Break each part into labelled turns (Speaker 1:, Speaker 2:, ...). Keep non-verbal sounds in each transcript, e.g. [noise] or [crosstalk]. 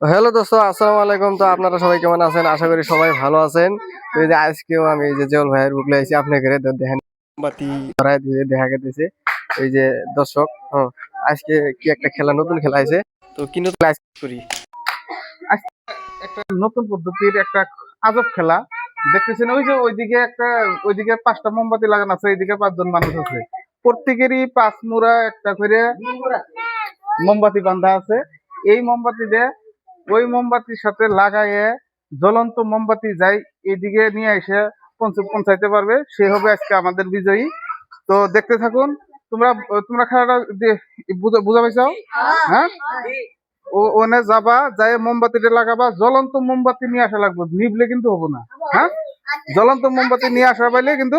Speaker 1: Hello দোস্ত আসসালামু আলাইকুম। তো আপনারা সবাই কেমন আছেন? আশা করি সবাই ভালো আছেন। তো এই যে আজকেও আমি এই যে জল ভাইয়ের বুকলে আইছি আপনাকে দেখেন। বাতি ধরাই দিয়ে দেখা গেছে এই যে দর্শক হ্যাঁ, আজকে কি একটা খেলা নতুন খেলা আছে তো কি নতুন করি?
Speaker 2: একটা নতুন পদ্ধতির একটা আজব খেলা। দেখতেছেন ওই যে ওইদিকে একটা ওইদিকে পাঁচটা মোমবাতি লাগানো আছে এইদিকে পাঁচজন মানুষ আছে। প্রত্যেকেরই পাঁচ মুড়া একটা করে মোমবাতি বান্ধা আছে। এই মোমবাতি দিয়ে ওই মোমবাতির সাথে লাগাইয়ে জ্বলন্ত মোমবাতি যাই এদিকে নিয়ে এসে পৌঁছে পৌঁছাইতে পারবে সে হবে আজকে আমাদের বিজয়ী। তো দেখতে থাকুন তোমরা তোমরা খেলাটা বুঝা পাইছাও হ্যাঁ? ওনে যাবা যাই মোমবাতিটা লাগাবা জ্বলন্ত মোমবাতি নিয়ে আসা লাগবে নিভলে কিন্তু হব না। হ্যাঁ? জ্বলন্ত মোমবাতি নিয়ে আসা পাইলে কিন্তু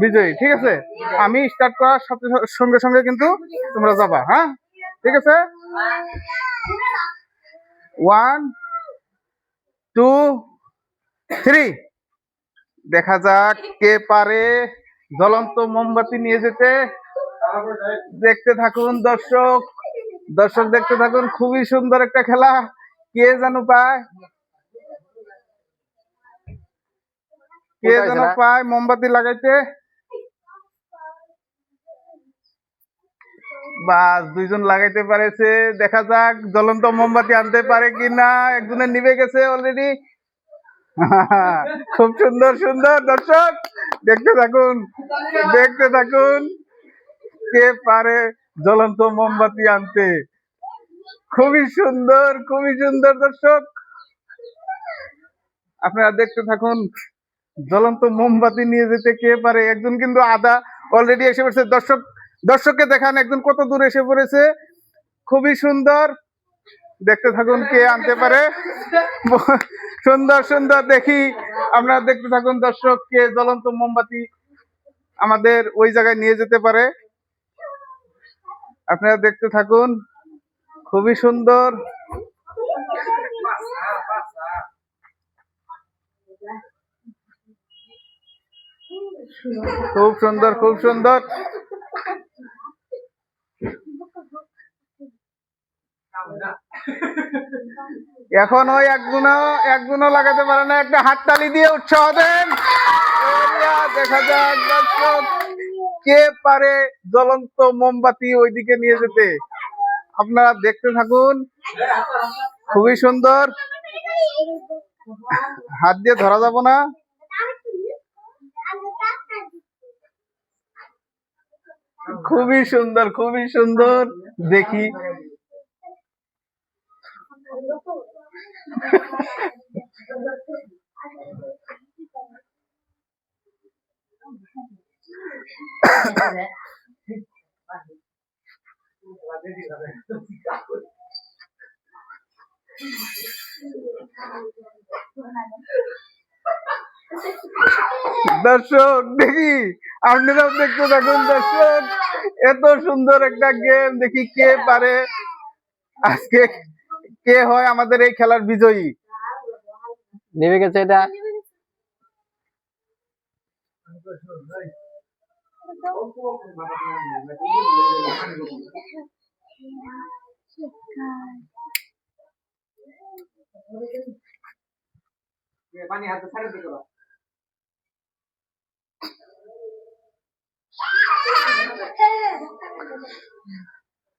Speaker 2: বিজয়ী ঠিক আছে? আমি স্টার্ট করার সাথে সাথে- সঙ্গে সঙ্গে কিন্তু তোমরা যাবা হ্যাঁ? ঠিক আছে? ওয়ান টু থ্রি দেখা যাক কে পারে। জ্বলন্ত মোমবাতি নিয়ে যেতে দেখতে থাকুন দর্শক। দর্শক দেখতে থাকুন খুবই সুন্দর একটা খেলা। কে যেন পায়? কে যেন পায়? মোমবাতি লাগাইতে। বাস, দুইজন লাগাইতে পারেছে। দেখা যাক, জ্বলন্ত মোমবাতি আনতে পারে কিনা। একজনের নিভে গেছে অলরেডি [laughs] খুব সুন্দর সুন্দর। দর্শক, দেখতে থাকুন দেখতে থাকুন। কে পারে জ্বলন্ত মোমবাতি আনতে? খুবই সুন্দর খুবই সুন্দর দর্শক। আপনারা দেখতে থাকুন, জ্বলন্ত মোমবাতি নিয়ে যেতে কে পারে? একজন কিন্তু আদা অলরেডি এসে পড়েছে। দর্শক দর্শককে দেখান, একজন কত দূর এসে পড়েছে। খুবই সুন্দর। দেখতে থাকুন কে আনতে পারে। সুন্দর সুন্দর, দেখি। আপনারা দেখতে থাকুন দর্শক কে জ্বলন্ত মোমবাতি আমাদের ওই জায়গায় নিয়ে যেতে পারে। আপনারা দেখতে থাকুন, খুবই সুন্দর। খুব সুন্দর খুব সুন্দর। এখন ওই একগুণও একগুণও লাগাতে পারে না। একটা হাততালি দিয়ে উৎসাহ দেন। দেখা যাক কে পারে জ্বলন্ত মোমবাতি ওইদিকে নিয়ে যেতে? আপনারা দেখতে থাকুন। খুবই সুন্দর। হাত দিয়ে ধরা যাব না। খুবই সুন্দর খুবই সুন্দর। দেখি। [laughs] দর্শক দেখি আপনারাও দেখতে থাকুন দর্শক। এত সুন্দর একটা গেম দেখি কে পারে। আজকে কে হয় আমাদের এই খেলার বিজয়ী?
Speaker 1: নেমে গেছে এটা।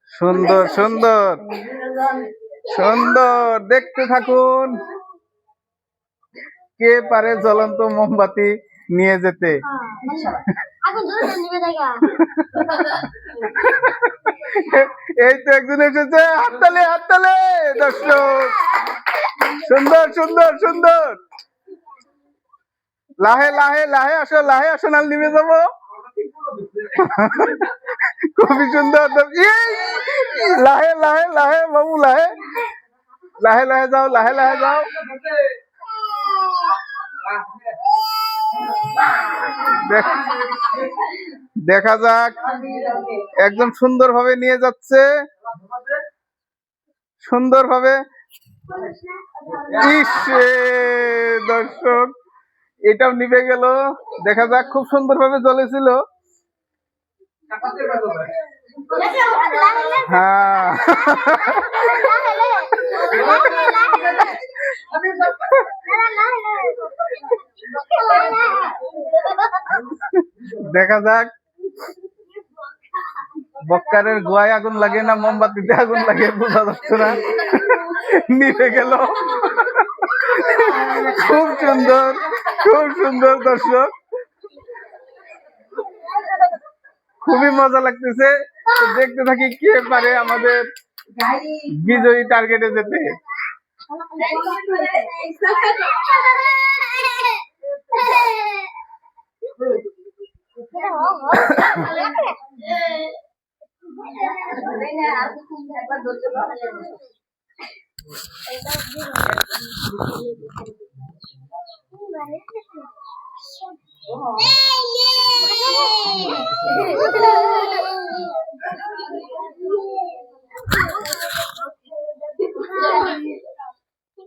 Speaker 2: সুন্দর সুন্দর সুন্দর, দেখতে থাকুন। কে পারে জ্বলন্ত মোমবাতি নিয়ে যেতে?
Speaker 3: নিবে
Speaker 2: এই তো একজন এসেছে, হাততালে হাততালে, দর্শক। সুন্দর সুন্দর সুন্দর। লাহে লাহে লাহে আসো লাহে আসো, নাল নিমে যাব। খুবই সুন্দর লাহে লাহে লাহে, বাবু, লাহে। লাহে লাহে যাও, লাহে লাহে যাও। দেখ- যাক। একদম সুন্দরভাবে নিয়ে যাচ্ছে। সুন্দরভাবে। ইসে দর্শক, এটাও নিভে গেল। দেখা যাক, খুব সুন্দরভাবে জ্বলেছিল। হ্যাঁ দেখা যাক। বক্কারের গোয়ায় আগুন লাগে না, মোমবাতিতে আগুন লাগে, বোঝা যাচ্ছে না। নিভে গেল। খুব সুন্দর খুব সুন্দর দর্শক। খুবই মজা লাগতেছে। দেখতে থাকি কে পারে আমাদের বিজয়ী টার্গেটে যেতে।
Speaker 3: ঘুরে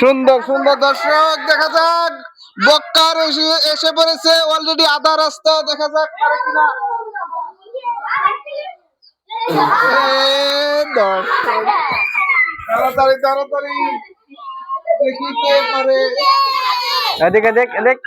Speaker 2: সুন্দর সুন্দর দর্শক দেখা যাক। বক্কার এসে পড়েছে অলরেডি আধা রাস্তা দেখা যাক তাড়াতাড়ি তাড়াতাড়ি। দেখি কে পারে।
Speaker 1: এদিকে দেখ দেখ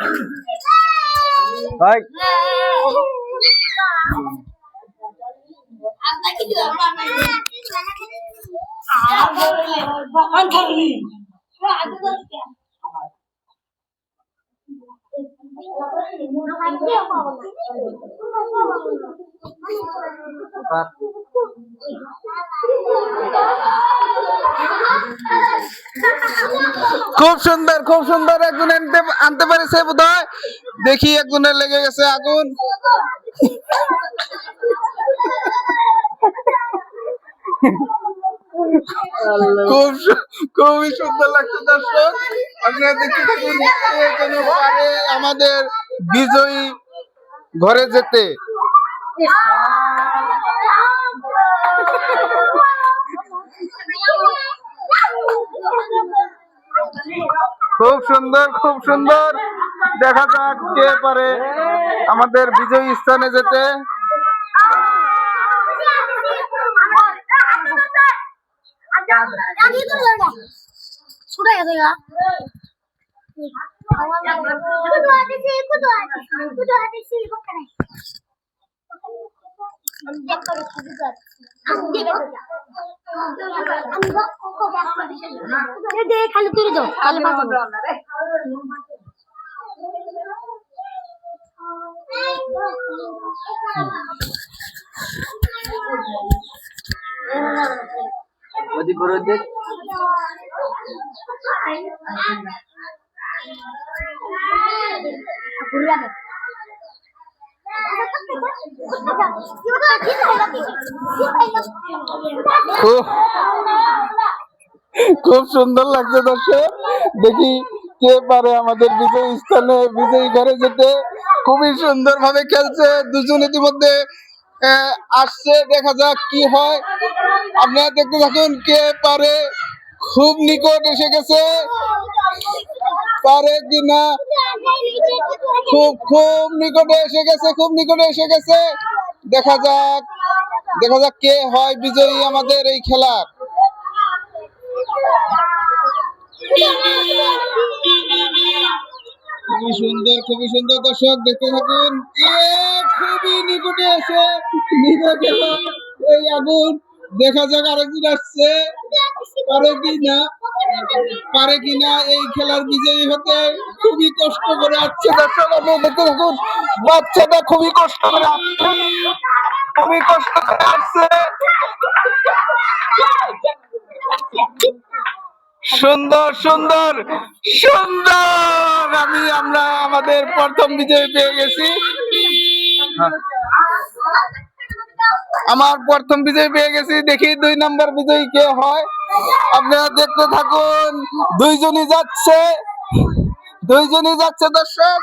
Speaker 2: খুব সুন্দর খুব সুন্দর একজন আনতে আনতে পেরেছে বোধ দেখি একজনের লেগে গেছে আগুন। খুব খুবই সুন্দর লাগছে দর্শক। আপনারা দেখতে থাকুন পারে আমাদের বিজয়ী ঘরে যেতে। খুব সুন্দর খুব সুন্দর। দেখা যাক কে পারে আমাদের বিজয়ী স্থানে যেতে।
Speaker 3: দে খালি তুই দাও খালি বাঁচাবো
Speaker 1: ওদিক
Speaker 2: খুব সুন্দর লাগছে দর্শক। দেখি কে পারে আমাদের বিজয়ী স্থানে, বিজয়ী ঘরে যেতে। খুবই সুন্দর ভাবে খেলছে দুজন ইতিমধ্যে। আসছে, দেখা যাক কি হয়। আপনারা দেখতে থাকুন, কে পারে খুব নিকট এসে গেছে। পারে কিনা খুব খুব নিকটে এসে গেছে, খুব নিকটে এসে গেছে। দেখা যাক দেখা যাক কে হয় বিজয়ী আমাদের এই খেলার খুবই সুন্দর খুবই সুন্দর দর্শক, দেখতে থাকুন। এ খুবই নিকটে এসে গেল এই আগুন দেখা যাক আরেকদিন আসছে। পারে কি না? পারে কিনা এই খেলার বিজয়ী হতে খুবই কষ্ট করে আসছে। দর্শক বাচ্চাটা খুবই কষ্ট করে আসছে। খুবই কষ্ট করে আসছে। সুন্দর সুন্দর সুন্দর। আমি, আমরা, আমাদের প্রথম বিজয় পেয়ে গেছি। আমার প্রথম বিজয় পেয়ে গেছি, দেখি দুই নাম্বার বিজয়ী কে হয়। আপনারা দেখতে থাকুন, দুইজনই যাচ্ছে। দুইজনই যাচ্ছে, দর্শক।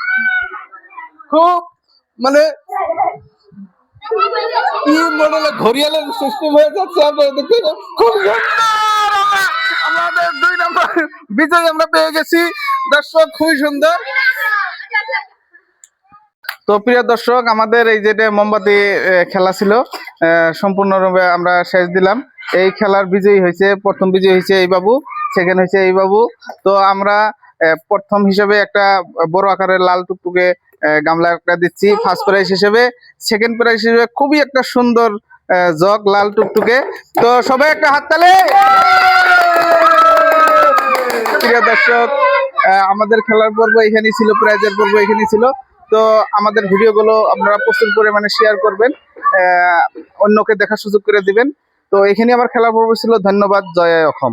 Speaker 2: খুব মানে হয়ে যাচ্ছে খুব দুই নাম্বার বিজয় আমরা পেয়ে গেছি। দর্শক, খুবই সুন্দর। তো প্রিয় দর্শক, আমাদের এই যেটা মোমবাতি খেলা ছিল সম্পূর্ণরূপে আমরা শেষ দিলাম। এই খেলার বিজয়ী হয়েছে, প্রথম বিজয়ী হয়েছে এই বাবু সেকেন্ড হয়েছে এই বাবু। তো আমরা প্রথম হিসেবে একটা বড় আকারের লাল টুকটুকে গামলা একটা দিচ্ছি ফার্স্ট প্রাইজ হিসেবে। সেকেন্ড প্রাইজ হিসেবে খুবই একটা সুন্দর জগ, লাল টুকটুকে। তো সবাই একটা হাততালি প্রিয় দর্শক আমাদের খেলার পর্ব এখানেই ছিল প্রাইজের পর্ব এখানেই ছিল। তো আমাদের ভিডিওগুলো আপনারা প্রচুর পরিমাণে শেয়ার করবেন অন্যকে দেখার সুযোগ করে দিবেন। তো এখানে আমার খেলা পর্ব ছিল। ধন্যবাদ। জয় অসম।